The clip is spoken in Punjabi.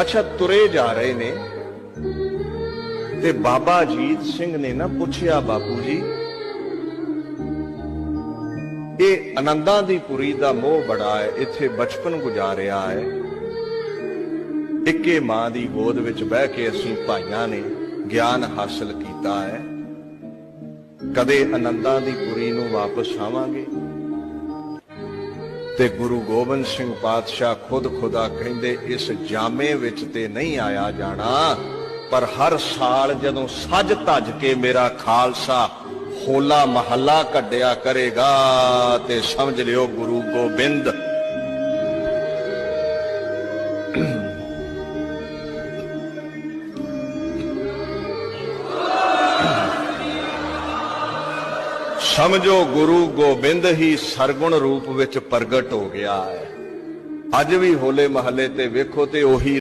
ਅੱਛਾ, ਤੁਰੇ ਜਾ ਰਹੇ ਨੇ ਤੇ ਬਾਬਾ ਜੀਤ ਸਿੰਘ ਨੇ ਨਾ ਪੁੱਛਿਆ, ਬਾਪੂ ਜੀ, ਇਹ ਆਨੰਦਾਂ ਦੀ ਪੁਰੀ ਦਾ ਮੋਹ ਬੜਾ ਹੈ, ਇੱਥੇ ਬਚਪਨ ਗੁਜ਼ਾਰਿਆ ਹੈ। ਇੱਕੇ ਮਾਂ ਦੀ ਗੋਦ ਵਿੱਚ ਬਹਿ ਕੇ ਅਸੀਂ ਭਾਈਆਂ ਨੇ ਗਿਆਨ ਹਾਸਲ ਕੀਤਾ ਹੈ। ਕਦੇ ਆਨੰਦਾਂ ਦੀ ਪੁਰੀ ਨੂੰ ਵਾਪਸ ਆਵਾਂਗੇ? ਤੇ ਗੁਰੂ ਗੋਬਿੰਦ ਸਿੰਘ ਪਾਤਸ਼ਾਹ ਖੁਦ ਖੁਦਾ ਕਹਿੰਦੇ, ਇਸ ਜਾਮੇ ਵਿੱਚ ਤੇ ਨਹੀਂ ਆਇਆ ਜਾਣਾ, ਪਰ ਹਰ ਸਾਲ ਜਦੋਂ ਸੱਜ ਧੱਜ ਕੇ ਮੇਰਾ ਖਾਲਸਾ ਹੋਲਾ ਮਹੱਲਾ ਕੱਢਿਆ ਕਰੇਗਾ, ਤੇ ਸਮਝ ਲਿਓ ਗੁਰੂ ਗੋਬਿੰਦ। ਸਮਝੋ ਗੁਰੂ ਗੋਬਿੰਦ ਹੀ ਸਰਗੁਣ ਰੂਪ ਵਿੱਚ ਪ੍ਰਗਟ ਹੋ ਗਿਆ ਹੈ। ਅੱਜ ਵੀ ਹੋਲੇ ਮਹੱਲੇ ਤੇ ਵੇਖੋ ਤੇ ਉਹੀ